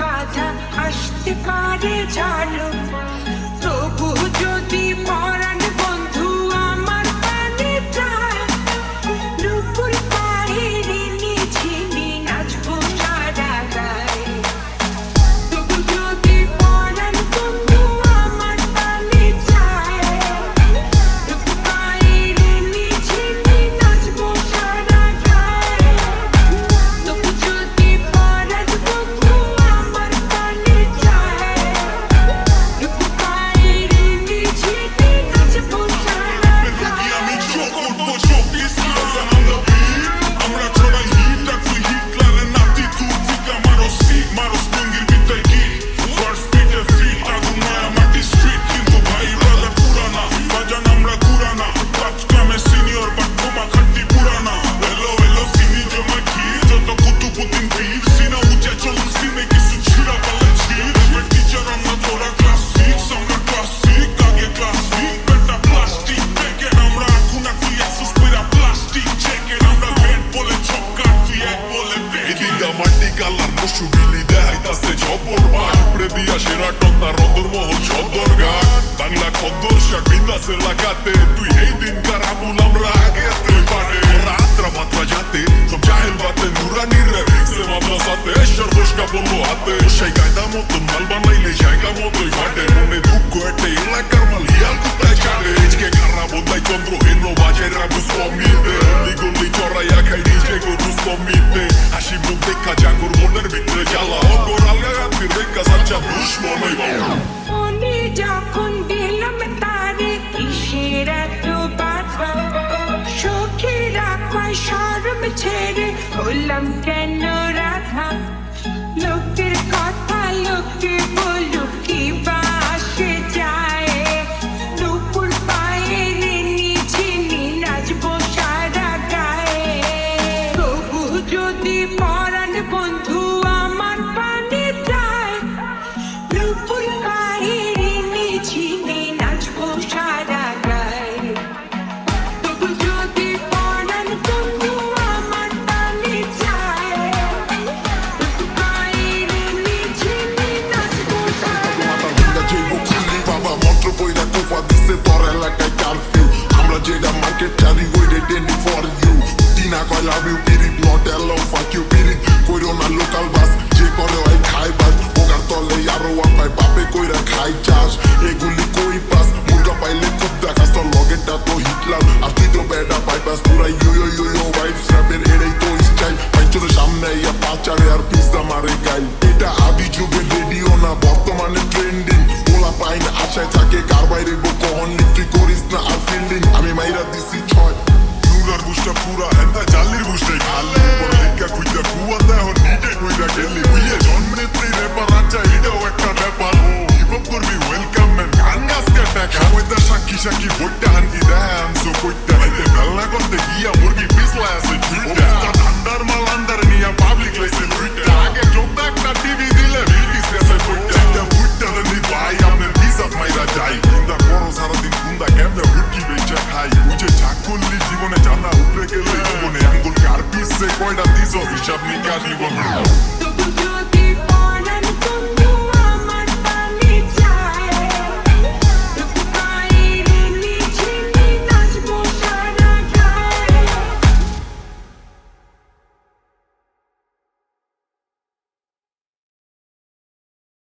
বাধা আসতে পারে ঝাড়ু Şu birliği de haytası çok vurmak Prediya şirakonlar ondur mohul çok dorgan Bangla kondur şak bindası lakate Tuy heydin karabul amra agete Bane Ora atra matra jate Som cahil bate nura nirre Vikse mabla sate Eşer boşka bollu hate Şey gayda motun mal banayla Şayga motoy fate Mune dukko ette illa karmal Hiyal kutay çare Hiçke karabulday kondru Hinno bajera bus komide Ligo ligo kombinli Her şey bu dikkat Cangur murder bitti Yalla o koral yarat bir dikkat Saçça duş mormayı bağlı Oni যখন দিলাম তারে কিসের এত বাধা চোখে রাখায় সরম ছেড়ে হলাম কেন রাধা লোকের কথা লোকে বলো তো হিটলার। আর তুই তো বেটা বাইপাস পুরা you you you you vibe স্ন্যাপের এটাই তো স্টাইল বাইচোর সামনে ইয়া পাচারে আর পিজ্জা মারে গাইল। এটা আদি যুগের রেডিও না, বর্তমানে ট্রেন্ডিং পোলা পাইন আশায় থাকে, কার বাইরে গো কহন তুই করিস না আর ফিল্ডিং আমি মাইরা দিছি ছয়। পুরা পুরা এটা জালির বুঝটাই খালি লেখা খুঁজা কুয়া দেহ নিজে খুঁজা গেলি। খুললি জীবনে জানা উপরে গেলে জীবনে আঙ্গুল কার পিসে কয়টা দিস হিসাব নিকা জীবন